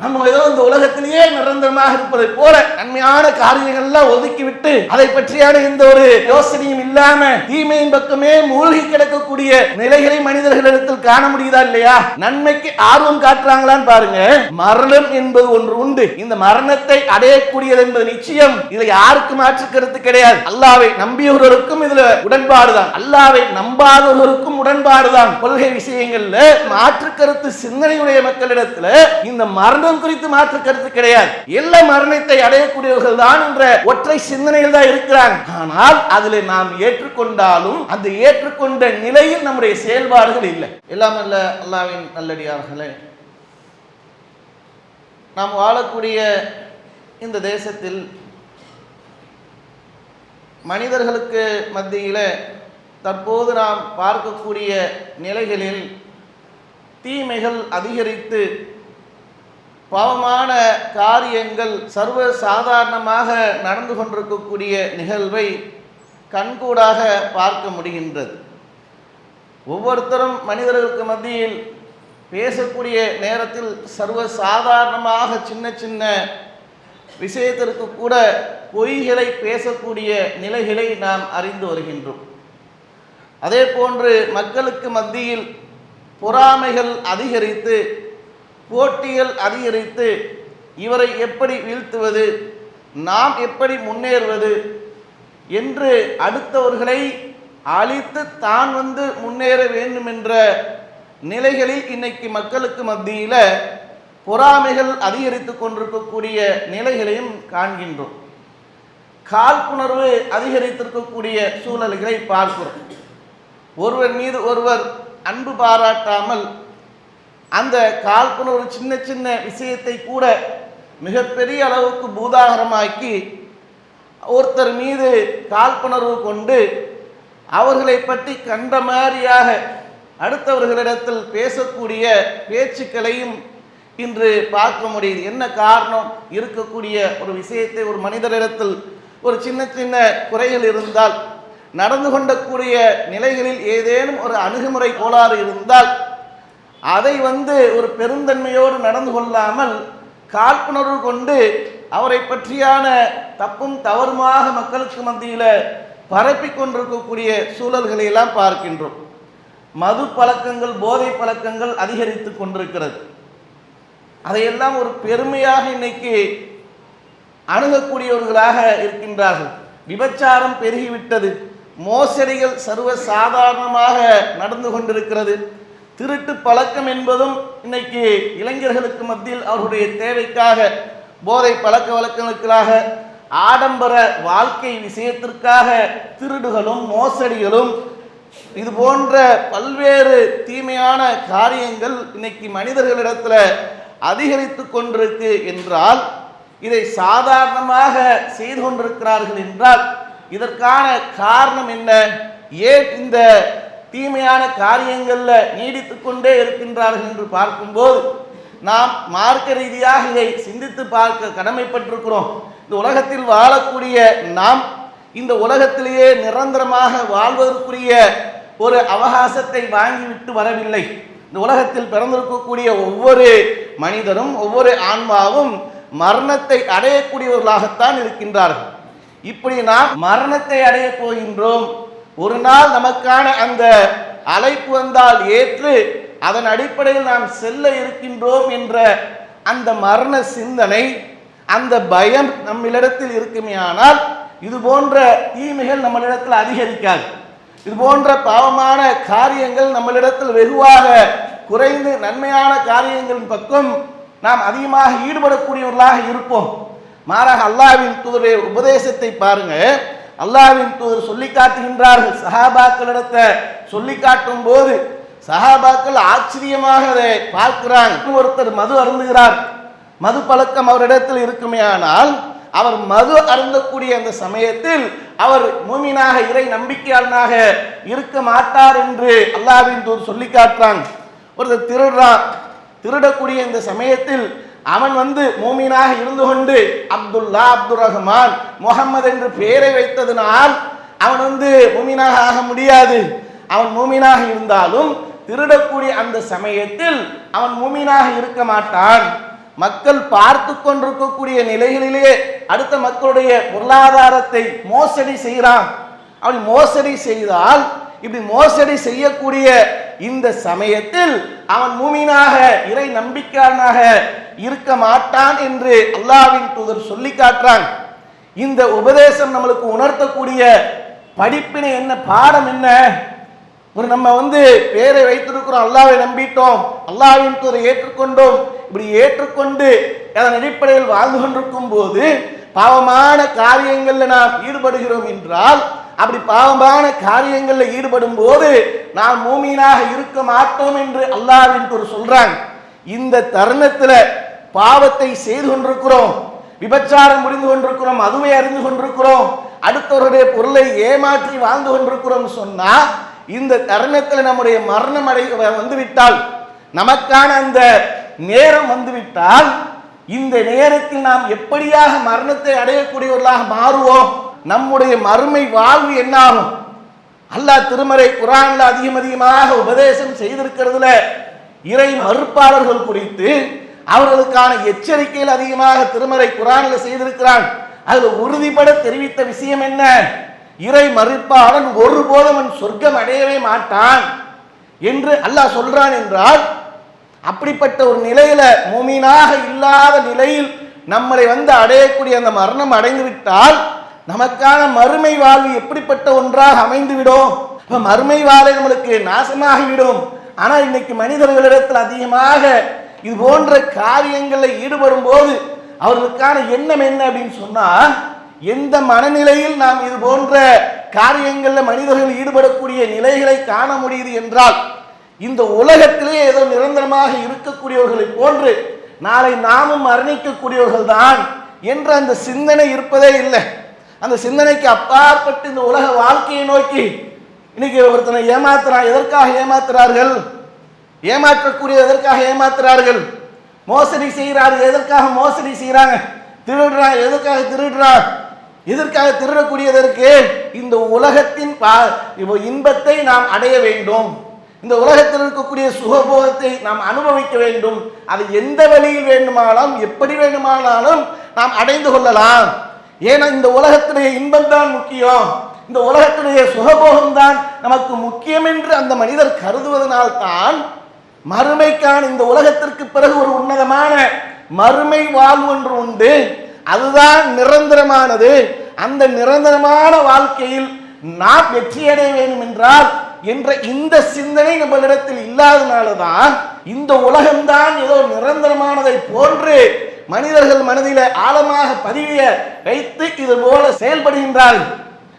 நம்ம ஏதோ இந்த உலகத்திலேயே நிரந்தரமாக இருப்பதை போல நன்மையான காரியங்கள்லாம் ஒதுக்கிவிட்டு அதை பற்றியான எந்த ஒரு யோசனையும் இல்லாம தீமையின் பக்கமே மூழ்கி கிடக்கக்கூடிய நிலைகளை மனிதர்களிடத்தில் காண முடியுதா இல்லையா? நன்மைக்கு ஆர்வம் காட்டுறாங்களான்னு பாருங்க. மரணம் என்பது ஒன்று உண்டு. இந்த மரணத்தை அடையக்கூடியது என்பது நிச்சயம். இதுல யாருக்கும் மாற்று கருத்து கிடையாது. அல்லாவை நம்பியவர்களுக்கும் இதுல உடன்பாடுதான். அல்லாவை நம்பாதவர்களுக்கும் உடன்பாடுதான். கொள்கை விஷயங்கள்ல மாற்று கருத்து சிந்தனையுடைய மக்களிடத்துல இந்த மரணம் குறித்து மாற்று கருத்து கிடையாது. எல்லா மரணத்தை அடையக்கூடியவர்கள் தான் என்ற ஒற்றை சிந்தனையில் தான் இருக்கிறாங்க. ஆனால் அதில் நாம் ஏற்றுக்கொண்டாலும் அந்த ஏற்றுக்கொண்ட நிலையில் நம்முடைய செயல்பாடுகள் இல்லை. எல்லாம் அல்ல அல்லாவின் நல்லடியார்களே நாம் வாழக்கூடிய இந்த தேசத்தில் மனிதர்களுக்கு மத்தியில் தற்போது நாம் பார்க்கக்கூடிய நிலைகளில் தீமைகள் அதிகரித்து பாவமான காரியங்கள் சர்வ சாதாரணமாக நடந்து கொண்டிருக்கக்கூடிய நிகழ்வை கண்கூடாக பார்க்க முடிகின்றது. ஒவ்வொருத்தரும் மனிதர்களுக்கு மத்தியில் பேசக்கூடிய நேரத்தில் சர்வ சாதாரணமாக சின்ன சின்ன விஷயத்திற்கு கூட பொய்களை பேசக்கூடிய நிலைகளை நாம் அறிந்து வருகின்றோம். அதே போன்று மக்களுக்கு மத்தியில் பொறாமைகள் அதிகரித்து போட்டிகள் அதிகரித்து இவரை எப்படி வீழ்த்துவது நாம் எப்படி முன்னேறுவது என்று அடுத்தவர்களை அழித்து தான் வந்து முன்னேற வேண்டும் என்ற நிலைகளில் இன்னைக்கு மக்களுக்கு மத்தியில் பொறாமைகள் அதிகரித்து கொண்டிருக்கக்கூடிய நிலைகளையும் காண்கின்றோம். காழ்ப்புணர்வு அதிகரித்திருக்கக்கூடிய சூழல்களை பார்க்கிறோம். ஒருவர் மீது ஒருவர் அன்பு பாராட்டாமல் அந்த காழ்ப்புணர்வு சின்ன சின்ன விஷயத்தை கூட மிகப்பெரிய அளவுக்கு பூதாகரமாக்கி ஒருத்தர் மீது காழ்ப்புணர்வு கொண்டு அவர்களை பற்றி கண்ட மாதிரியாக அடுத்தவர்களிடத்தில் பேசக்கூடிய பேச்சுக்களையும் இன்று பார்க்க முடியுது. என்ன காரணம்? இருக்கக்கூடிய ஒரு விஷயத்தை ஒரு மனிதரிடத்தில் ஒரு சின்ன சின்ன குறைகள் இருந்தால் நடந்து கொண்டக்கூடிய நிலைகளில் ஏதேனும் ஒரு அணுகுமுறை கோளாறு இருந்தால் அதை வந்து ஒரு பெருந்தன்மையோடு நடந்து கொள்ளாமல் காழ்ப்புணர்வு கொண்டு அவரை பற்றியான தப்பும் தவறுமாக மக்களுக்கு மத்தியில் பரப்பி கொண்டிருக்கக்கூடிய சூழல்களை எல்லாம் பார்க்கின்றோம். மது பழக்கங்கள் போதை பழக்கங்கள் அதிகரித்து கொண்டிருக்கிறது. அதையெல்லாம் ஒரு பெருமையாக இன்னைக்கு அணுகக்கூடியவர்களாக இருக்கின்றார்கள். விபச்சாரம் பெருகிவிட்டது. மோசடிகள் சர்வ சாதாரணமாக நடந்து கொண்டிருக்கிறது. திருட்டு பழக்கம் என்பதும் இன்னைக்கு இளைஞர்களுக்கு மத்தியில் அவருடைய தேவைக்காக போதை பழக்க வழக்கங்களுக்காக ஆடம்பர வாழ்க்கை விஷயத்திற்காக திருடுகளும் மோசடிகளும் இது போன்ற பல்வேறு தீமையான காரியங்கள் இன்னைக்கு மனிதர்களிடத்தில் அதிகரித்து கொண்டிருக்கு என்றால் இதை சாதாரணமாக செய்து கொண்டிருக்கிறார்கள் என்றால் இதற்கான காரணம் என்ன? ஏன் இந்த தீமையான காரியங்களில் நீடித்து கொண்டே இருக்கின்றார்கள் என்று பார்க்கும்போது நாம் மார்க்க ரீதியாக இதை சிந்தித்து பார்க்க கடமைப்பட்டிருக்கிறோம். இந்த உலகத்தில் வாழக்கூடிய நாம் இந்த உலகத்திலேயே நிரந்தரமாக வாழ்வதற்குரிய ஒரு அவகாசத்தை வாங்கிவிட்டு வரவில்லை. இந்த உலகத்தில் பிறந்திருக்கக்கூடிய ஒவ்வொரு மனிதரும் ஒவ்வொரு ஆன்மாவும் மரணத்தை அடையக்கூடியவர்களாகத்தான் இருக்கின்றார்கள். இப்படி நாம் மரணத்தை அடையப் போகின்றோம். ஒரு நாள் நமக்கான அந்த அழைப்பு வந்தால் ஏற்று அதன் அடிப்படையில் நாம் செல்ல இருக்கின்றோம் என்ற அந்த மரண சிந்தனை அந்த பயம் நம்மளிடத்தில் இருக்குமே ஆனால் இது போன்ற தீமைகள் நம்மளிடத்தில் அதிகரிக்காது. இது போன்ற பாவமான காரியங்கள் நம்மளிடத்தில் வெகுவாக குறைந்து நன்மையான காரியங்களின் பக்கம் நாம் அதிகமாக ஈடுபடக்கூடியவர்களாக இருப்போம். மாறாக அல்லாவின் தூதருடைய உபதேசத்தை பாருங்கள். அல்லாவின் தூதர் சொல்லி காட்டுகின்றார்கள். சஹாபாக்களிடத்தை சொல்லி காட்டும் போது சஹாபாக்கள் ஆச்சரியமாக அதை பார்க்கிறாங்க ஒருத்தர் மது அருந்துகிறார். மது பழக்கம் அவரிடத்தில் இருக்குமே ஆனால் அவர் மது அருந்தக்கூடிய அந்த சமயத்தில் அவர் மூமினாக இறை நம்பிக்கையாளனாக இருக்க மாட்டார் என்று அல்லாவின் தூர் சொல்லி காட்டுறாங்க ஒருத்தர் திருடுறான் திருடக்கூடிய இந்த சமயத்தில் அவன் வந்து மூமினாக இருந்து கொண்டு அப்துல்லா அப்துல் ரஹ்மான் முகமது என்று பெயரை வைத்ததினால் அவன் வந்து மூமினாக ஆக முடியாது. அவன் மூமினாக இருந்தாலும் திருடக்கூடிய அந்த சமயத்தில் அவன் மூமீனாக இருக்க மாட்டான். மக்கள் பார்த்து கொண்டிருக்கக்கூடிய நிலைகளிலேயே அடுத்த மக்களுடைய பொருளாதாரத்தை மோசடி செய்கிறான். அவன் மோசடி செய்தால் இப்படி மோசடி செய்யக்கூடிய இந்த சமயத்தில் அவன் மூமினாக இறை நம்பிக்கையானாக இருக்க மாட்டான் என்று அல்லாஹ்வின் தூதர் சொல்லி காட்டுறான். இந்த உபதேசம் நம்மளுக்கு உணர்த்தக்கூடிய படிப்பினை என்ன பாடம் என்ன? ஒரு நம்ம வந்து பேரை வைத்திருக்கிறோம் அல்லாவை நம்பிட்டோம் அல்லாவின் தூதரை ஏற்றுக்கொண்டோம் இப்படி ஏற்றுக்கொண்டு அதன் அடிப்படையில் வாழ்ந்து கொண்டிருக்கும் போது பாவமான காரியங்களில் நாம் ஈடுபடுகிறோம் என்றால் அப்படி பாவமான காரியங்களில் ஈடுபடும் போது நாம் மூமீனாக இருக்க மாட்டோம் என்று அல்லாவின் ஒரு சொல்றாங்க இந்த தருணத்தில் பாவத்தை செய்து கொண்டிருக்கிறோம் விபச்சாரம் புரிந்து கொண்டிருக்கிறோம் அதுவே அறிந்து கொண்டிருக்கிறோம் அடுத்தவருடைய பொருளை ஏமாற்றி வாழ்ந்து கொண்டிருக்கிறோம் சொன்னா இந்த தருணத்தில் நம்முடைய மரணம் அடை வந்துவிட்டால் நமக்கான அந்த நேரம் வந்துவிட்டால் இந்த நேரத்தில் நாம் எப்படியாக மரணத்தை அடையக்கூடியவர்களாக மாறுவோம்? நம்முடைய மறுமை வாழ்வு என்னாகும்? அல்லாஹ் திருமறை குரான்ல அதிகம் அதிகமாக உபதேசம் செய்திருக்கிறதுல இறை மறுப்பாளர்கள் குறித்து அவர்களுக்கான எச்சரிக்கையில் அதிகமாக திருமறை குரான்ல செய்திருக்கிறான். அதுல உறுதிபட தெரிவித்த விஷயம் என்ன? இறை மறுப்பாளன் ஒருபோதும் அவன் சொர்க்கம் அடையவே மாட்டான் என்று அல்லாஹ் சொல்றான் என்றால் அப்படிப்பட்ட ஒரு நிலையில மூமீனாக இல்லாத நிலையில் நம்மளை வந்து அடையக்கூடிய அந்த மரணம் அடைந்து விட்டால் நமக்கான மறுமை வாழ்வு எப்படிப்பட்ட ஒன்றாக அமைந்துவிடும்? இப்போ மறுமை வாழ்வை நம்மளுக்கு நாசமாகிவிடும். ஆனால் இன்னைக்கு மனிதர்களிடத்தில் அதிகமாக இது போன்ற காரியங்களில் ஈடுபடும் போது அவர்களுக்கான எண்ணம் என்ன அப்படின்னு சொன்னால் எந்த மனநிலையில் நாம் இது போன்ற காரியங்களில் மனிதர்கள் ஈடுபடக்கூடிய நிலைகளை காண முடியுது என்றால் இந்த உலகத்திலே ஏதோ நிரந்தரமாக இருக்கக்கூடியவர்களை போன்று நாளை நாமும் மரணிக்கக்கூடியவர்கள் தான் என்ற அந்த சிந்தனை இருப்பதே இல்லை. அந்த சிந்தனைக்கு அப்பாற்பட்டு இந்த உலக வாழ்க்கையை நோக்கி இன்னைக்கு ஒருத்தனை ஏமாத்துறான் எதற்காக ஏமாத்துறார்கள்? ஏமாற்றக்கூடிய எதற்காக ஏமாத்துறார்கள்? மோசடி செய்கிறார்கள் எதற்காக மோசடி செய்கிறாங்க? திருடுறான் எதற்காக திருடுறான் எதற்காக திருடக்கூடியதற்கு இந்த உலகத்தின் பா- இன்பத்தை நாம் அடைய வேண்டும். இந்த உலகத்தில் இருக்கக்கூடிய சுகபோகத்தை நாம் அனுபவிக்க வேண்டும். அது எந்த வழியில் வேண்டுமானாலும் எப்படி வேண்டுமானாலும் நாம் அடைந்து கொள்ளலாம். ஏன்னா இந்த உலகத்துடைய இன்பம் தான் முக்கியம். இந்த உலகத்துடைய சுகபோகம் தான் நமக்கு முக்கியம் என்று அந்த மனிதர் கருதுவதனால்தான் மறுமைக்கான இந்த உலகத்திற்கு பிறகு ஒரு உன்னதமான மறுமை வாழ்வு ஒன்று உண்டு. அதுதான் நிரந்தரமானது. அந்த நிரந்தரமான வாழ்க்கையில் நாம் வெற்றியடைய வேண்டும் என்றால் என்ற இந்த சிந்தனை நம்மளிடத்தில் இல்லாதனால தான் இந்த உலகம்தான் ஏதோ நிரந்தரமானதை போன்று மனிதர்கள் மனதில ஆழமாக பதிய வைத்து இது போல செயல்படுகின்றார்கள்.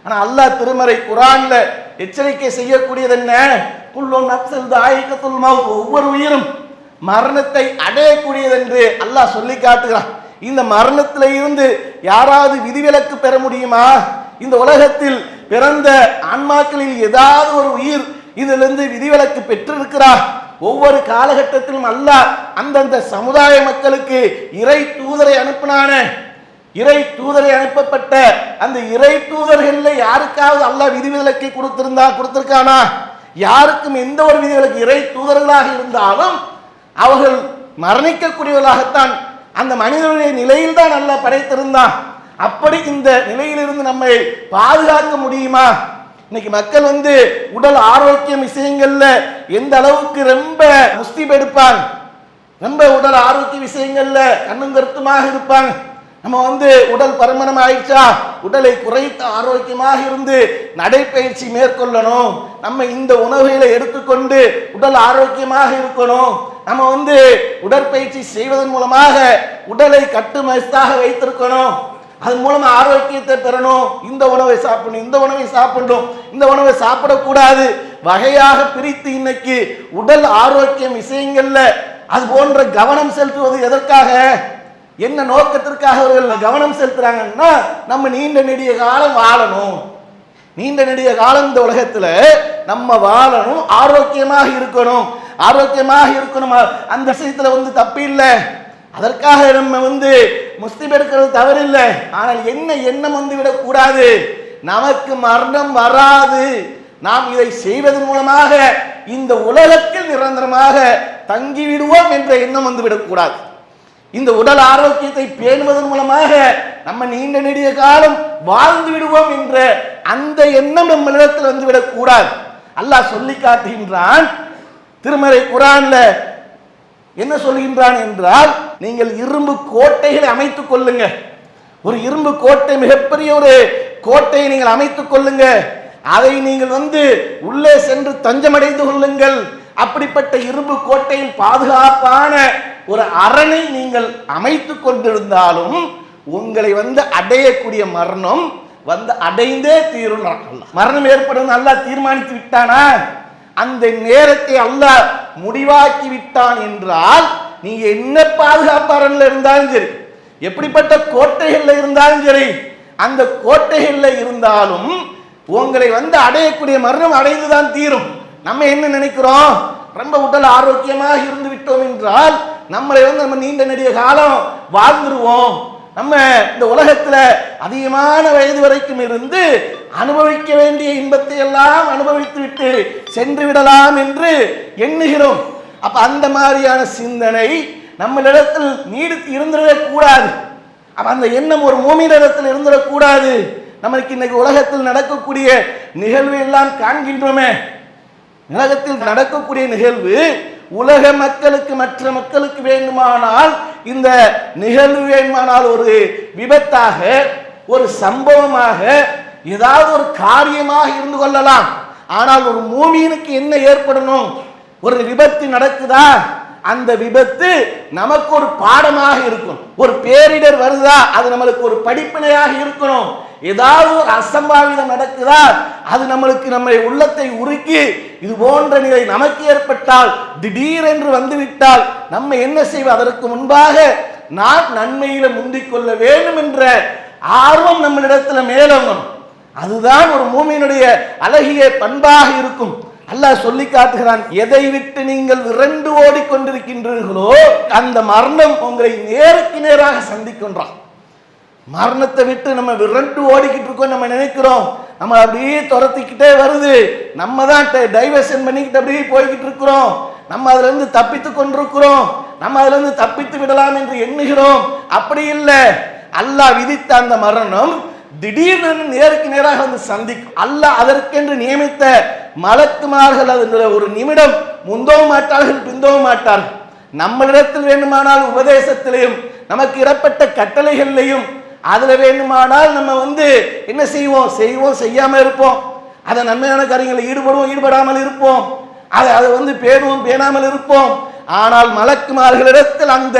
ஆனா அல்லாஹ் திருமறை குரான்ல எச்சரிக்கை செய்யக்கூடியது என்ன? குல்லு நப்சில் மவுத் ஒவ்வொரு உயிரும் மரணத்தை அடையக்கூடியது என்று அல்லாஹ் சொல்லி காட்டுகிறான். இந்த மரணத்தில இருந்து யாராவது விதிவிலக்கு பெற முடியுமா? இந்த உலகத்தில் பிறந்த ஆன்மாக்களில் ஏதாவது ஒரு உயிர் இதிலிருந்து விதிவிலக்கு பெற்றிருக்கிறார் ஒவ்வொரு காலகட்டத்திலும் அல்ல அந்தந்த சமுதாய மக்களுக்கு இறை தூதரை அனுப்பினான. இறை தூதரை அனுப்பப்பட்ட அந்த இறை தூதர்களில் யாருக்காவது அல்ல விதிவிலக்கை கொடுத்திருந்தா கொடுத்திருக்கானா? யாருக்கும் எந்த ஒரு விதிவிலக்கு இறை தூதர்களாக இருந்தாலும் அவர்கள் மரணிக்கக்கூடியவர்களாகத்தான் அந்த மனிதனுடைய நிலையில் தான் நல்லா படைத்திருந்தான். அப்படி இந்த நிலையிலிருந்து நம்மை பாதுகாக்க முடியுமா? இன்னைக்கு மக்கள் வந்து உடல் ஆரோக்கியம் விஷயங்கள்ல எந்த அளவுக்கு ரொம்ப முஸ்தீப் எடுப்பாங்க? ரொம்ப உடல் ஆரோக்கிய விஷயங்கள்ல கண்ணும் கருத்துமாக இருப்பாங்க. நம்ம வந்து உடல் பருமனம் ஆயிடுச்சா? உடலை குறைத்து ஆரோக்கியமாக இருந்து நடைப்பயிற்சி மேற்கொள்ளணும். நம்ம இந்த உணவுகளை எடுத்துக்கொண்டு உடல் ஆரோக்கியமாக இருக்கணும். நம்ம வந்து உடற்பயிற்சி செய்வதன் மூலமாக உடலை கட்டுமஸ்தாக வைத்திருக்கணும். அதன் மூலமா ஆரோக்கியத்தை பெறணும். இந்த உணவை சாப்பிடணும் இந்த உணவை சாப்பிடணும் இந்த உணவை சாப்பிடக்கூடாது. வகையாக பிரித்து இன்னைக்கு உடல் ஆரோக்கியம் விஷயங்கள்ல அது போன்ற கவனம் செலுத்துவது எதற்காக? என்ன நோக்கத்திற்காக அவர்கள் கவனம் செலுத்துறாங்கன்னா நம்ம நீண்ட நெடிய காலம் வாழணும். நீண்ட நெடிய காலம் இந்த உலகத்துல நம்ம வாழணும் ஆரோக்கியமாக இருக்கணும். ஆரோக்கியமாக இருக்கணும்? அந்த விஷயத்துல வந்து தப்பு இல்லை. அதற்காக நம்ம வந்து முஸ்லிம் எடுக்கிறது தவறில்லை. ஆனால் என்ன எண்ணம் வந்து விடக்கூடாது நமக்கு மரணம் வராது. நாம் இதை செய்வதன் மூலமாக இந்த உலகத்தில் நிரந்தரமாக தங்கிவிடுவோம் என்ற எண்ணம் வந்து விடக்கூடாது இந்த உடல் ஆரோக்கியத்தை பேணுவதன் மூலமாக நம்ம நீண்ட நெடிய காலம் வாழ்ந்து விடுவோம் என்ற அந்த எண்ணம் நம்மளிடத்தில் வந்து விடக்கூடாது அல்லாஹ் சொல்லி காட்டுகின்றான் திருமறை குரான்ல என்ன சொல்கின்றான் என்றால் நீங்கள் இரும்பு கோட்டைகளை அமைத்துக் கொள்ளுங்க. ஒரு இரும்பு கோட்டை மிகப்பெரிய ஒரு கோட்டையை நீங்கள் அமைத்துக் கொள்ளுங்க. அதை நீங்கள் வந்து உள்ளே சென்று தஞ்சமடைந்து கொள்ளுங்கள். அப்படிப்பட்ட இரும்பு கோட்டையில் பாதுகாப்பான ஒரு அரணை நீங்கள் அமைத்துக் கொண்டிருந்தாலும் உங்களை வந்து அடையக்கூடிய மரணம் வந்து அடைந்தே தீரும் மரணம் ஏற்படும் அல்லாஹ் தீர்மானித்து விட்டானா? அந்த நேரத்தை அல்லாஹ் முடிவாக்கி விட்டான் என்றால் நீங்க என்ன பாதுகாப்பாரன்ல இருந்தாலும் சரி எப்படிப்பட்ட கோட்டைகள்ல இருந்தாலும் சரி அந்த கோட்டைகள்ல இருந்தாலும் உங்களை வந்து அடையக்கூடிய மரணம் அடைந்துதான் தீரும். நம்ம என்ன நினைக்கிறோம்? ரொம்ப உடல் ஆரோக்கியமாக இருந்து விட்டோம் என்றால் நம்மளை வந்து நம்ம நீண்ட நெடிய காலம் வாழ்ந்துருவோம். நம்ம இந்த உலகத்துல அதிகமான வயது வரைக்கும் இருந்து அனுபவிக்க வேண்டிய இன்பத்தை எல்லாம் அனுபவித்து விட்டு சென்று விடலாம் என்று எண்ணுகிறோம். அப்ப அந்த மாதிரியான சிந்தனை நம்மளிடத்தில் நீடித்து இருந்துடக்கூடாது கூடாது. அப்ப அந்த எண்ணம் ஒரு மூமியிடத்தில் இருந்துடக்கூடாது. நம்மளுக்கு இன்னைக்கு உலகத்தில் நடக்கக்கூடிய நிகழ்வு எல்லாம் காண்கின்றோமே. உலகத்தில் நடக்கக்கூடிய நிகழ்வு உலக மக்களுக்கு மற்ற மக்களுக்கு வேண்டுமானால் இந்த நிகழ்வு வேண்டுமானால் ஒரு விபத்தாக ஒரு சம்பவமாக ஏதாவது ஒரு காரியமாக இருந்து கொள்ளலாம். ஆனால் ஒரு மூமியனுக்கு என்ன ஏற்படணும்? ஒரு விபத்து நடக்குதா? அந்த விபத்து நமக்கு ஒரு பாடமாக இருக்கும். ஒரு பேரிடர் வருதா? அது நம்மளுக்கு ஒரு படிப்பினையாக இருக்கணும். ஏதாவது ஒரு அசம்பாவிதம் நடக்குதா அது நம்மளுக்கு நம்மை உள்ளத்தை உருக்கி இது போன்ற நிலை நமக்கு ஏற்பட்டால் திடீரென்று வந்துவிட்டால் நம்ம என்ன செய்வோம் அதற்கு முன்பாக நான் நன்மையில முந்திக் கொள்ள வேண்டும் என்ற ஆர்வம் நம்மளிடத்துல மேலோங்கணும் அதுதான் ஒரு மூமியினுடைய அழகிய பண்பாக இருக்கும். அல்லாஹ் சொல்லி காட்டுகிறான் எதை விட்டு நீங்கள் விரண்டு ஓடிக்கொண்டிருக்கின்றீர்களோ அந்த மரணம் உங்களை நேருக்கு நேராக சந்திக்கின்றான். மரணத்தை விட்டு நம்ம விரண்டு ஓடிக்கிட்டு இருக்கோம் நம்ம நினைக்கிறோம். நம்ம அப்படியே துரத்திக்கிட்டே வருது. நம்ம தான் டைவர்ஷன் பண்ணிக்கிட்டு அப்படியே போய்கிட்டு இருக்கிறோம் நம்ம அதுலேருந்து தப்பித்து கொண்டிருக்கிறோம். நம்ம அதுலேருந்து தப்பித்து விடலாம் என்று எண்ணுகிறோம். அப்படி இல்லை. அல்லாஹ் விதித்த அந்த மரணம் திடீர்னு நேருக்கு நேராக வந்து சந்திக்கும். அல்ல அதற்கென்று நியமித்த மலக்குமார்கள் அது ஒரு நிமிடம் முந்தவும் மாட்டார்கள் பிந்தவும் மாட்டார்கள். நம்மளிடத்தில் வேண்டுமானால் உபதேசத்திலையும் நமக்கு இடப்பட்ட கட்டளைகள்லையும் அதில் வேண்டுமானால் நம்ம வந்து என்ன செய்வோம்? செய்வோம் செய்யாமல் இருப்போம். அதை நன்மையான காரியங்களில் ஈடுபடுவோம் ஈடுபடாமல் இருப்போம். அதை அதை வந்து பேணுவோம் பேணாமல் இருப்போம். ஆனால் மலக்குமார்களிடத்தில் அந்த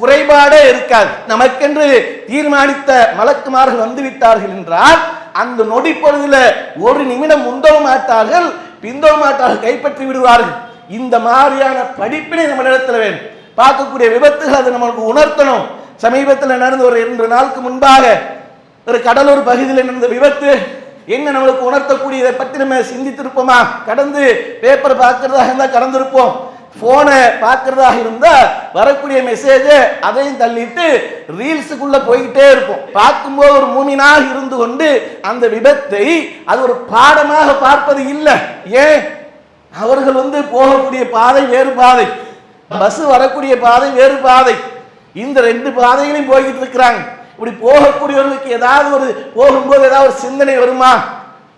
குறைபாடே இருக்காது. நமக்கென்று தீர்மானித்த மலக்குமார்கள் வந்து விட்டார்கள் என்றால் அந்த நொடி பொழுதுல ஒரு நிமிடம் முந்தவ மாட்டார்கள் பிந்தவ மாட்டார்கள் கைப்பற்றி விடுவார்கள். இந்த மாதிரியான படிப்பினை நம்மளிடத்தில் வேணும். பார்க்கக்கூடிய விபத்துகள் அதை நம்மளுக்கு உணர்த்தணும். சமீபத்தில் நடந்த ஒரு இரண்டு நாளுக்கு முன்பாக ஒரு கடலூர் பகுதியில் நடந்த விபத்து என்ன நம்மளுக்கு உணர்த்தக்கூடியதை பற்றி நம்ம சிந்தித்திருப்போமா? கடந்து பேப்பர் பார்க்கறதாக இருந்தால் கடந்திருப்போம். போனை பார்க்கறதாக இருந்தால் வரக்கூடிய மெசேஜை அதையும் தள்ளிட்டு ரீல்ஸுக்குள்ள போய்கிட்டே இருப்போம். பார்க்கும்போது ஒரு மூமினாக இருந்து கொண்டு அந்த விபத்தை அது ஒரு பாடமாக பார்ப்பது இல்லை. ஏன்? அவர்கள் வந்து போகக்கூடிய பாதை வேறு பாதை. பஸ் வரக்கூடிய பாதை வேறு பாதை. இந்த ரெண்டு பாதைகளையும் போய்கிட்டு இருக்கிறாங்க. இப்படி போகக்கூடியவர்களுக்கு ஏதாவது ஒரு போகும்போது ஏதாவது ஒரு சிந்தனை வருமா?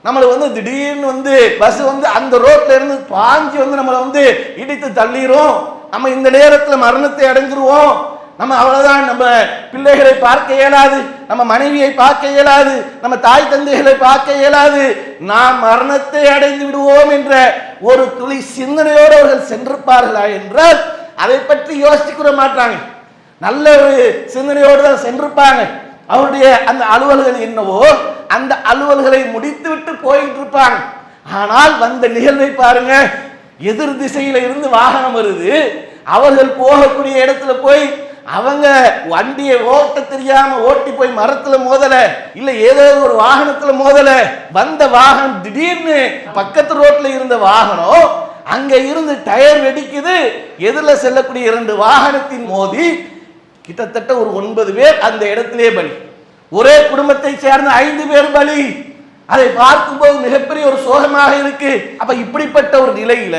நம்மளை வந்து திடீர்னு வந்து பஸ் வந்து அந்த ரோட்ல இருந்து பாஞ்சு வந்து நம்மளை வந்து இடித்து தள்ளிடும் நம்ம இந்த நேரத்தில் மரணத்தை அடைஞ்சிருவோம். நம்ம அவ்வளோதான் நம்ம பிள்ளைகளை பார்க்க இயலாது நம்ம மனைவியை பார்க்க இயலாது நம்ம தாய் தந்தைகளை பார்க்க இயலாது. நாம் மரணத்தை அடைந்து விடுவோம் என்ற ஒரு துளி சிந்தனையோடு அவர்கள் சென்றிருப்பார்களா என்றால் அதை பற்றி யோசிக்க மாட்டாங்க. நல்ல ஒரு சிந்தனையோடு தான் சென்றிருப்பாங்க. அவருடைய அந்த அலுவல்கள் என்னவோ அந்த அலுவல்களை முடித்து விட்டு போயிட்டு இருப்பாங்க ஆனால் வந்த நிகழ்வை பாருங்க. எதிர் திசையில இருந்து வாகனம் வருது. அவர்கள் போகக்கூடிய இடத்துல போய் அவங்க வண்டியை ஓட்ட தெரியாம ஓட்டி போய் மரத்துல மோதல இல்ல ஏதோ ஒரு வாகனத்துல மோதல வந்த வாகனம் திடீர்னு பக்கத்து ரோட்ல இருந்த வாகனம் அங்க இருந்து டயர் வெடிக்குது. எதிரில செல்லக்கூடிய இரண்டு வாகனத்தின் மோதி கிட்டத்தட்ட ஒரு ஒன்பது பேர் அந்த இடத்திலே பலி. ஒரே குடும்பத்தை சேர்ந்த ஐந்து பேர் பலி. அதை பார்க்கும்போது மிகப்பெரிய ஒரு சோகமாக இருக்கு. அப்ப இப்படிப்பட்ட ஒரு நிலையில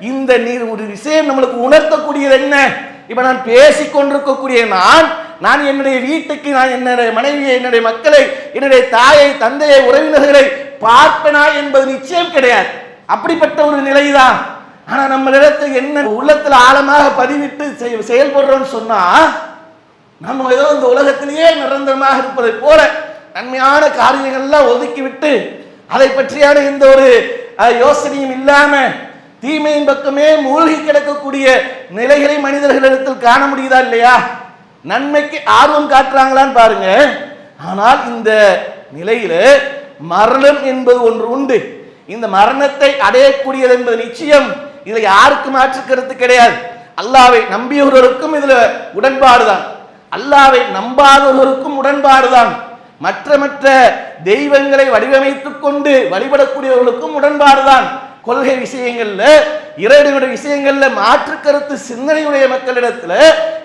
இந்த நீர் ஒரு விஷயம் நம்மளுக்கு உணர்த்தக்கூடியது என்ன? இப்ப நான் பேசிக்கொண்டிருக்கக்கூடிய நான் நான் என்னுடைய வீட்டுக்கு நான் என்னுடைய மனைவியை என்னுடைய மக்களை என்னுடைய தாயை தந்தையை உறவினர்களை பார்ப்பனா என்பது நிச்சயம் கிடையாது. அப்படிப்பட்ட ஒரு நிலைதான். ஆனா நம்மளிடத்தில் என்ன உள்ளத்துல ஆழமாக பதிவிட்டு செய்- செயல்படுறோம்னு சொன்னா நம்ம ஏதோ இந்த உலகத்திலேயே நிரந்தரமாக இருப்பதை போல நன்மையான காரியங்கள்லாம் ஒதுக்கிவிட்டு அதை பற்றியான எந்த ஒரு யோசனையும் இல்லாம தீமையின் பக்கமே மூழ்கி கிடக்கக்கூடிய நிலைகளை மனிதர்களிடத்தில் காண முடியுதா இல்லையா? நன்மைக்கு ஆர்வம் காட்டுறாங்களான்னு பாருங்க. ஆனால் இந்த நிலையில மரணம் என்பது ஒன்று உண்டு. இந்த மரணத்தை அடையக்கூடியது என்பது நிச்சயம். இதை யாருக்கு மாற்றுக்கிறது கிடையாது. அல்லாவை நம்பியவர்களுக்கும் இதுல உடன்பாடுதான். அல்லாவை நம்பாதவர்களுக்கும் உடன்பாடுதான். மற்ற மற்ற தெய்வங்களை வடிவமைத்துக் கொண்டு வழிபடக்கூடியவர்களுக்கும் உடன்பாடுதான். கொள்கை விஷயங்கள்ல இறைவனுடைய விஷயங்கள்ல மாற்று கருத்து சிந்தனையுடைய மக்களிடத்துல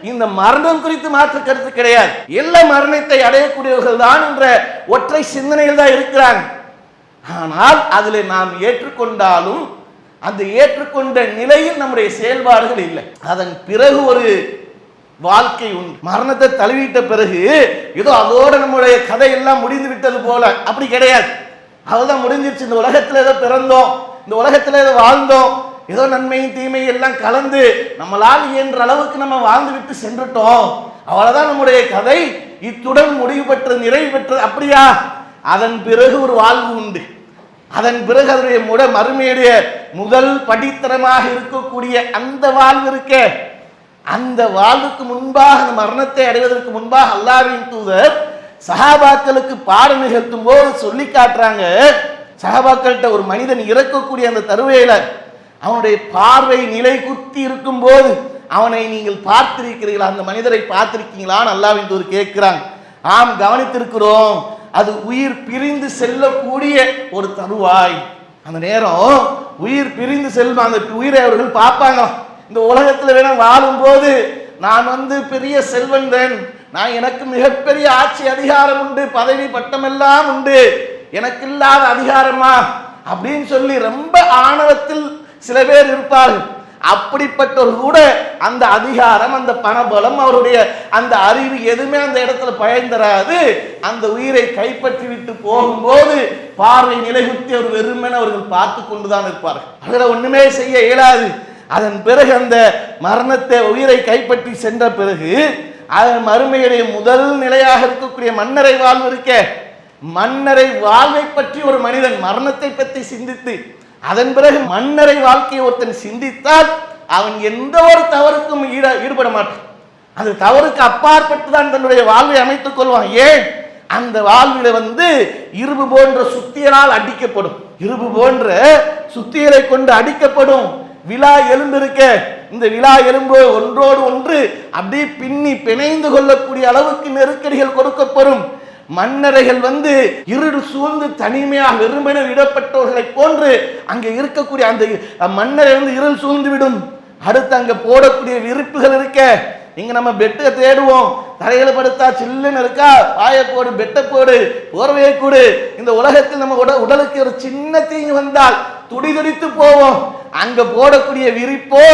இந்த மரணம் குறித்து மாற்று கருத்து கிடையாது. எல்லா மரணத்தை அடையக்கூடியவர்கள் தான் என்ற ஒற்றை சிந்தனையில் தான் இருக்கிறாங்க. ஆனால் அதில் நாம் ஏற்றுக்கொண்டாலும் அந்த ஏற்றுக்கொண்ட நிலையில் நம்முடைய செயல்பாடுகள் இல்லை. அதன் பிறகு ஒரு வாழ்க்கை உண்டு. மரணத்தை தழுவிட்ட பிறகு ஏதோ அதோட நம்முடைய கதை எல்லாம் முடிந்து விட்டது போல. அப்படி கிடையாது. அதுதான் முடிஞ்சிருச்சு. இந்த உலகத்துல ஏதோ பிறந்தோம். இந்த உலகத்துல ஏதோ வாழ்ந்தோம். ஏதோ நன்மையும் தீமையும் எல்லாம் கலந்து நம்மளால் இயன்ற அளவுக்கு நம்ம வாழ்ந்து விட்டு சென்றுட்டோம். அவ்வளவுதான் நம்முடைய கதை. இத்துடன் முடிவு பெற்றது நிறைவு பெற்றது. அப்படியா? அதன் பிறகு ஒரு வாழ்வு உண்டு. அதன் பிறகு அதனுடைய முட மறுமையுடைய முதல் படித்தரமாக இருக்கக்கூடிய அந்த வாழ்வு இருக்கே. அந்த வாழ்வுக்கு முன்பாக அந்த மரணத்தை அடைவதற்கு முன்பாக அல்லாவின் தூதர் சஹாபாக்களுக்கு பாடம் நிகழ்த்தும் போது சொல்லி காட்டுறாங்க சஹாபாக்கள்கிட்ட ஒரு மனிதன் இறக்கக்கூடிய அந்த தருவையில அவனுடைய பார்வை நிலை குத்தி இருக்கும் போது அவனை நீங்கள் பார்த்திருக்கிறீர்களா? அந்த மனிதரை பார்த்திருக்கீங்களான்னு அல்லாவின் தூதர் கேட்கிறாங்க ஆம் கவனித்திருக்கிறோம். அது உயிர் பிரிந்து செல்லக்கூடிய ஒரு தருவாய். அந்த நேரம் உயிர் பிரிந்து செல்லும் அந்த உயிரை அவர்கள் பார்ப்பாங்க இந்த உலகத்தில் வேணா வாழும்போது நான் வந்து பெரிய செல்வந்தன் நான் எனக்கு மிகப்பெரிய ஆட்சி அதிகாரம் உண்டு பதவி பட்டமெல்லாம் உண்டு. எனக்கு இல்லாத அதிகாரமா? அப்படின்னு சொல்லி ரொம்ப ஆணவத்தில் சில பேர் இருப்பார்கள். அப்படிப்பட்டவர் கூட அந்த அதிகாரம் அந்த பணபலம் அவருடைய அந்த அறிவு எதுவுமே அந்த இடத்துல பயந்தராது அந்த உயிரை கைப்பற்றி விட்டு போகும்போது பார்வை நிலைகுத்தி அவர் வெறுமென அவர்கள் பார்த்து கொண்டுதான் இருப்பார்கள். அதில் ஒண்ணுமே செய்ய இயலாது. அதன் பிறகு அந்த மரணத்தை உயிரை கைப்பற்றி சென்ற பிறகு அதன் மறுமையுடைய முதல் நிலையாக இருக்கக்கூடிய மன்னரை வாழ்வு இருக்க மன்னரை வாழ்வை பற்றி ஒரு மனிதன் மரணத்தை பற்றி சிந்தித்து அதன் பிறகு மன்னரை வாழ்க்கையை ஒருத்தன் சிந்தித்தால் அவன் எந்த ஒரு தவறுக்கும் ஈட ஈடுபட மாட்டான். அந்த தவறுக்கு அப்பாற்பட்டு தான் தன்னுடைய வாழ்வை அமைத்துக் கொள்வான். ஏன்? அந்த வாழ்வில் வந்து இரும்பு போன்ற சுத்தியலால் அடிக்கப்படும். இரும்பு போன்ற சுத்தியலை கொண்டு அடிக்கப்படும். விழா எலும்பு இருக்க. இந்த விழா எலும்பு ஒன்றோடு ஒன்று அப்படியே பின்னி பிணைந்து கொள்ளக்கூடிய அளவுக்கு நெருக்கடிகள் கொடுக்கப்படும். மன்னரைகள் வந்து இருடு சூழ்ந்து தனிமையாக வெறுமென விடப்பட்டவர்களை போன்று அங்கே இருக்கக்கூடிய அந்த மன்னரை வந்து இருள் சூழ்ந்து விடும். அடுத்து அங்கே போடக்கூடிய விருப்புகள் இருக்க. இங்க நம்ம பெட்டை தேடுவோம். தரையில படுத்தா சில்லுன்னு இருக்கா? பாய போடு பெட்டை போடு போர்வையை கூடு. இந்த உலகத்தில் நம்ம உட உடலுக்கு ஒரு சின்ன தீங்கு வந்தால் துடிதுடித்து போவோம். அங்க போடக்கூடிய விரிப்போ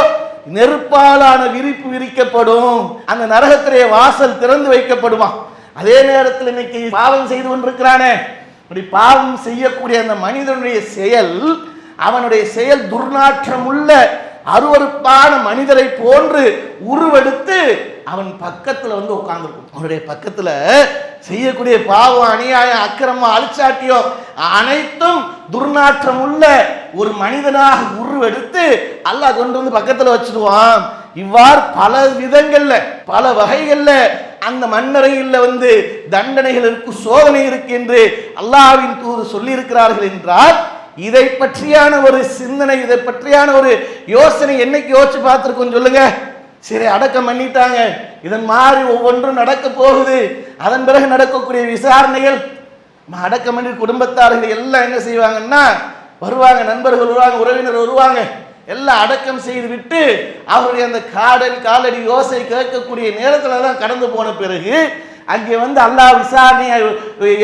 நெருப்பாலான விரிப்பு விரிக்கப்படும். அந்த நரகத்திலே வாசல் திறந்து வைக்கப்படுமா? அதே நேரத்தில் இன்னைக்கு பாவம் செய்து கொண்டிருக்கிறானே. அப்படி பாவம் செய்யக்கூடிய அந்த மனிதனுடைய செயல் அவனுடைய செயல் துர்நாற்றம் உள்ள அருவருப்பான மனிதரை போன்று உருவெடுத்து அவன் பக்கத்துல வந்து உட்கார்ந்துருக்கும். அவனுடைய பக்கத்துல செய்யக்கூடிய பாவம் அநியாயம் அக்கிரமம் அழிச்சாட்டியம் அனைத்தும் துர்நாற்றம் உள்ள ஒரு மனிதனாக உருவெடுத்து அல்லாஹ் கொண்டு வந்து பக்கத்துல வச்சிடுவான் இவ்வாறு பல விதங்கள்ல பல வகைகள்ல அந்த மன்னரையில் வந்து தண்டனைகள் இருக்கு சோதனை இருக்கு என்று அல்லாஹ்வின் தூது சொல்லியிருக்கிறார்கள் என்றால் இதை பற்றியான ஒரு சிந்தனை இதை பற்றியான ஒரு யோசனை என்னைக்கு யோசிச்சு பார்த்துருக்கோம் சொல்லுங்க. சரி அடக்கம் பண்ணிட்டாங்க. இதன் மாதிரி ஒவ்வொன்றும் நடக்க போகுது. அதன் பிறகு நடக்கக்கூடிய விசாரணைகள் அடக்கம் பண்ணி குடும்பத்தார்கள் எல்லாம் என்ன செய்வாங்கன்னா வருவாங்க நண்பர்கள் வருவாங்க உறவினர் வருவாங்க. எல்லாம் அடக்கம் செய்து விட்டு அவருடைய அந்த காடல் காலடி யோசை கேட்கக்கூடிய நேரத்தில் தான் கடந்து போன பிறகு அங்கே வந்து அல்லாஹ் விசாரணையை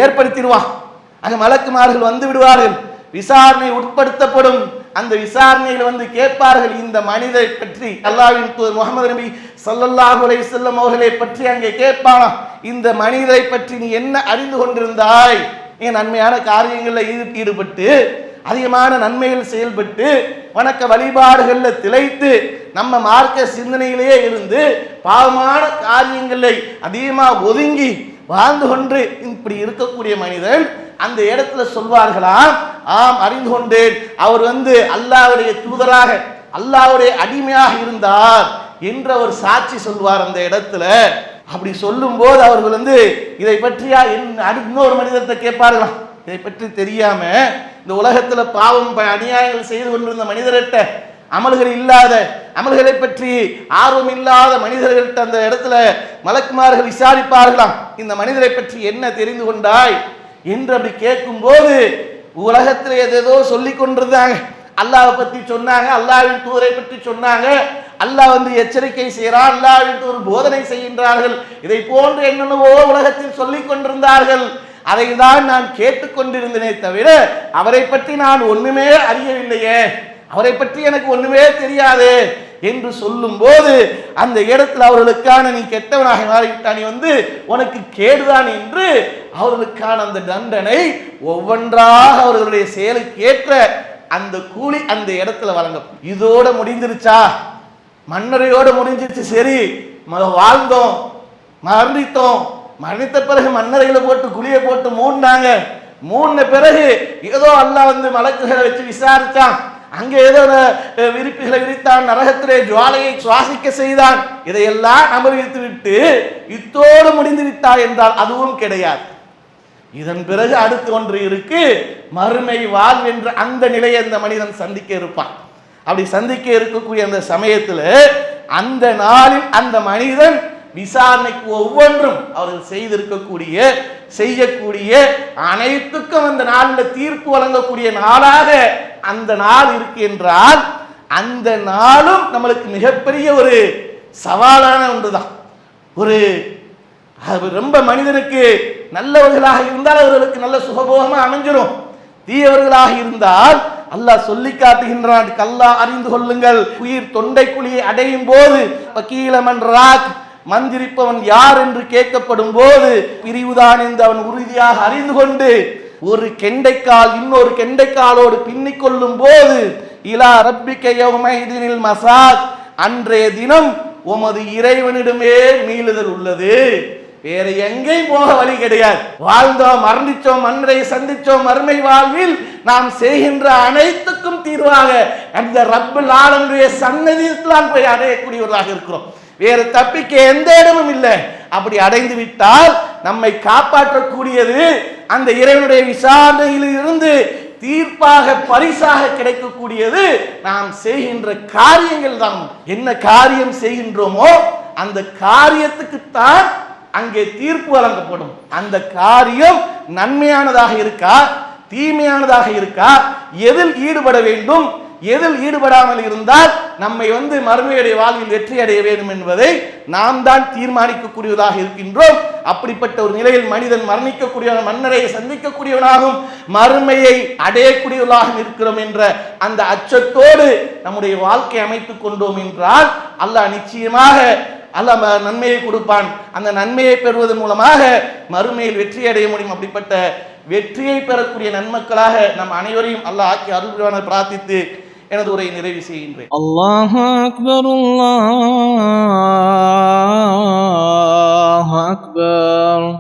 ஏற்படுத்திடுவான். அங்கே மலக்குமார்கள் வந்து விடுவார்கள். விசாரணை உட்படுத்தப்படும். அந்த விசாரணையில் வந்து கேட்பார்கள் இந்த மனிதை பற்றி. அல்லாவின் தூதர் முகமது நபி ஸல்லல்லாஹு அலைஹி வஸல்லம் அவர்களை பற்றி அங்கே கேட்பானாம் இந்த மனிதரை பற்றி நீ என்ன அறிந்து கொண்டிருந்தாய்? நீ நன்மையான காரியங்களில் ஈடுபட்டு அதிகமான நன்மைகள் செயல்பட்டு வணக்க வழிபாடுகளில் திளைத்து நம்ம மார்க்க சிந்தனையிலேயே இருந்து பாவமான காரியங்களை அதிகமாக ஒதுங்கி வாழ்ந்து கொண்டு இப்படி இருக்கக்கூடிய மனிதன் அந்த இடத்துல சொல்வார்களாம் ஆம் அறிந்து கொண்டேன். அவர் வந்து அல்லாவுடைய தூதராக அல்லாவுடைய அடிமையாக இருந்தார் என்ற ஒரு சாட்சி சொல்வார் அந்த இடத்துல. அப்படி சொல்லும்போது அவர்கள் வந்து இதை பற்றியா என் இன்னொரு மனிதத்தை கேட்பார்களாம் இதை பற்றி தெரியாம இந்த உலகத்துல பாவம் ப- அநியாயங்கள் செய்து கொண்டிருந்த மனிதர்கிட்ட அமல்கள் இல்லாத அமல்களை பற்றி ஆர்வம் இல்லாத மனிதர்கள்ட்ட அந்த இடத்துல மலக்குமார்கள் விசாரிப்பார்களாம் இந்த மனிதரை பற்றி என்ன தெரிந்து கொண்டாய்? என்று அப்படி கேட்கும்போது உலகத்தில் ஏதேதோ சொல்லி கொண்டிருந்தாங்க. அல்லாவை பற்றி சொன்னாங்க அல்லாவின் தூரை பற்றி சொன்னாங்க. அல்லாஹ் வந்து எச்சரிக்கை செய்கிறான் அல்லாவின் ஒரு போதனை செய்கின்றார்கள். இதை போன்று என்னென்னவோ உலகத்தில் சொல்லிக் கொண்டிருந்தார்கள். அதை தான் நான் கேட்டுக்கொண்டிருந்தேனே தவிர அவரை பற்றி நான் ஒண்ணுமே அறியவில்லையே. அவரை பற்றி எனக்கு ஒண்ணுமே தெரியாது. என்று சொல்லும்போது அந்த இடத்துல அவர்களுக்கான நீ கெட்டவனாக மாறிவிட்டான் நீ வந்து உனக்கு கேடுதான் என்று அவர்களுக்கான அந்த தண்டனை ஒவ்வொன்றாக அவர்களுடைய செயலுக்கு ஏற்ற அந்த கூலி அந்த இடத்துல வழங்கும். இதோட முடிந்துருச்சா மன்னரையோட முடிஞ்சிருச்சு சரி. வாழ்ந்தோம் மரணித்தோம். மரணித்த பிறகு மன்னரைகளை போட்டு குழியை போட்டு மூடினாங்க. மூடின பிறகு ஏதோ அல்லாஹ் வந்து மலக்குகளை வச்சு விசாரிச்சான். அங்கே ஏதோ விரிப்புகளை விரித்தான் நரகத்திலே ஜுவாலையை சுவாசிக்க செய்தான். இதையெல்லாம் அனுபவித்து விட்டு இத்தோடு முடிந்து விட்டார் என்றால் அதுவும் கிடையாது. இதன் பிறகு அடுத்து ஒன்று இருக்கு மறுமை வாழ் என்ற அந்த நிலையை அந்த மனிதன் சந்திக்க இருப்பான். அப்படி சந்திக்க இருக்கக்கூடிய அந்த சமயத்தில் அந்த நாளில் அந்த மனிதன் விசாரணைக்கு ஒவ்வொன்றும் அவர்கள் செய்திருக்கக்கூடிய செய்யக்கூடிய அனைத்துக்கும் அந்த நாளில் தீர்ப்பு வழங்கக்கூடிய நாளாக அந்த நாள் இருக்கு என்றால் அந்த நாளும் நம்மளுக்கு மிகப்பெரிய ஒரு சவாலான ஒன்று தான் ஒரு அது ரொம்ப மனிதனுக்கு நல்லவர்களாக இருந்தால் அவர்களுக்கு நல்ல சுகபோகமாக அமைஞ்சிடும் தீயவர்களாக இருந்தால் அல்லாஹ் சொல்லி காட்டுகின்றான் கல்லா அறிந்து கொள்ளுங்கள். உயிர் தொண்டை குழியை அடையும் போது வக்கீலமன் ராக் மந்திரிப்பவன் யார் என்று கேட்கப்படும் போது பிரிவுதான் என்று அவன் உறுதியாக அறிந்து கொண்டு ஒரு கெண்டைக்கால் இன்னொரு கெண்டைக்காலோடு பின்னிக் கொள்ளும் போது இலா ரப்பிக்கையில் மசாத். அன்றைய தினம் உமது இறைவனிடமே மீளுதல் உள்ளது. வேற எங்கேயும் போக வழி கிடையாது. வாழ்ந்தோம் மரணிச்சோம் மன்னரை சந்திச்சோம் மறுமை வாழ்வில் நாம் செய்கின்ற அனைத்துக்கும் தீர்வாக அந்த ரப்பல் ஆலமுடைய சன்னதியில் தான் போய் அடையக்கூடியவர்களாக இருக்கிறோம். வேறு தப்பிக்க எந்த இடமும் இல்லை. அப்படி அடைந்து விட்டால் நம்மை காப்பாற்றக்கூடியது அந்த இறைவனுடைய விசாரணையில் இருந்து தீர்ப்பாக பரிசாக கிடைக்கக்கூடியது நாம் செய்கின்ற காரியங்கள் தான். என்ன காரியம் செய்கின்றோமோ அந்த காரியத்துக்குத்தான் அங்கே தீர்ப்பு வழங்கப்படும். அந்த காரியம் நன்மையானதாக இருக்கா தீமையானதாக இருக்கா எதில் ஈடுபட வேண்டும் எதில் ஈடுபடாமல் இருந்தால் நம்மை வந்து மறுமையுடைய வாழ்வில் வெற்றி அடைய வேண்டும் என்பதை நாம் தான் தீர்மானிக்கக்கூடியதாக இருக்கின்றோம். அப்படிப்பட்ட ஒரு நிலையில் மனிதன் மரணிக்கக்கூடிய மன்னரை சந்திக்கக்கூடியவனாகவும் மறுமையை அடையக்கூடியவர்களாகவும் இருக்கிறோம் என்ற அந்த அச்சத்தோடு நம்முடைய வாழ்க்கை அமைத்துக் கொண்டோம் என்றால் அல்லாஹ் நிச்சயமாக அல்லாஹ் நன்மையை கொடுப்பான். அந்த நன்மையை பெறுவதன் மூலமாக மறுமையில் வெற்றி அடைய முடியும். அப்படிப்பட்ட வெற்றியை பெறக்கூடிய நன்மக்களாக நம் அனைவரையும் அல்லாஹ் ஆக்கி அருள் பிரார்த்தித்து எனது உரையை நிறைவு செய்கின்றேன். அல்லாஹ் அக்பர் அல்லாஹ் அக்பர்.